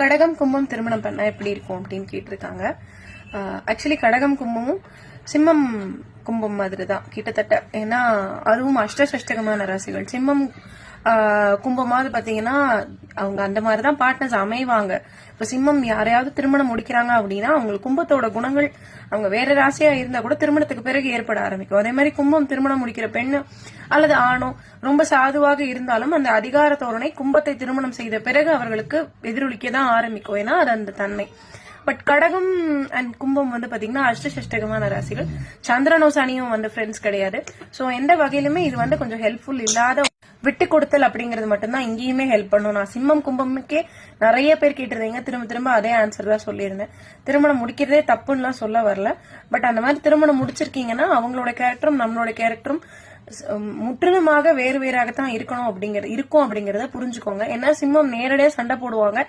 கடகம் கும்பம் திருமணம் பண்ணா எப்படி இருக்கும் அப்படின்னு கேட்டிருக்காங்க. ஆக்சுவலி கடகம் கும்பமும் சிம்மம் கும்பம் மாதிரி தான் கிட்டத்தட்ட. ஏன்னா அதுவும் அஷ்டசஷ்டகமான ராசிகள். சிம்மம் கும்பமாவது பாத்தீங்கன்னா அவங்க அந்த மாதிரி தான் பார்ட்னர்ஸ் அமைவாங்க. இப்ப சிம்மம் யாரையாவது திருமணம் முடிக்கிறாங்க அப்படின்னா அவங்களுக்கு கும்பத்தோட குணங்கள் அவங்க வேற ராசியா இருந்தா கூட திருமணத்துக்கு பிறகு ஏற்பட ஆரம்பிக்கும். அதே மாதிரி கும்பம் திருமணம் முடிக்கிற பெண்ணு அல்லது ஆணோ ரொம்ப சாதுவாக இருந்தாலும் அந்த அதிகார தோரணை கும்பத்தை திருமணம் செய்த பிறகு அவர்களுக்கு எதிரொலிக்க தான் ஆரம்பிக்கும். ஏன்னா அது அந்த தன்மை. பட் கடகம் அண்ட் கும்பம் வந்து பாத்தீங்கன்னா அஷ்டசஷ்டகமான ராசிகள். சந்திரனோ சனியும் வந்து ஃப்ரெண்ட்ஸ் கிடையாது. சோ எந்த வகையிலுமே இது வந்து கொஞ்சம் ஹெல்ப்ஃபுல் இல்லாத விட்டு கொடுத்தல் அப்படிங்கிறது மட்டும்தான் இங்கேயுமே ஹெல்ப் பண்ணும். நான் சிம்மம் கும்பமுக்கே நிறைய பேர் கேட்டிருந்தீங்க. திரும்ப திரும்ப அதே ஆன்சர் தான் சொல்லியிருந்தேன். திருமணம் முடிக்கிறதே தப்புன்னுலாம் சொல்ல வரல. பட் அந்த மாதிரி திருமணம் முடிச்சிருக்கீங்கன்னா அவங்களோட கேரக்டரும் நம்மளோட கேரக்டரும் முற்றிலுமாக வேறு வேறாகத்தான் இருக்கணும் அப்படிங்கறது இருக்கும் அப்படிங்கறத புரிஞ்சுக்கோங்க. ஏன்னா சிம்மம் நேரடியாக சண்டை போடுவாங்க.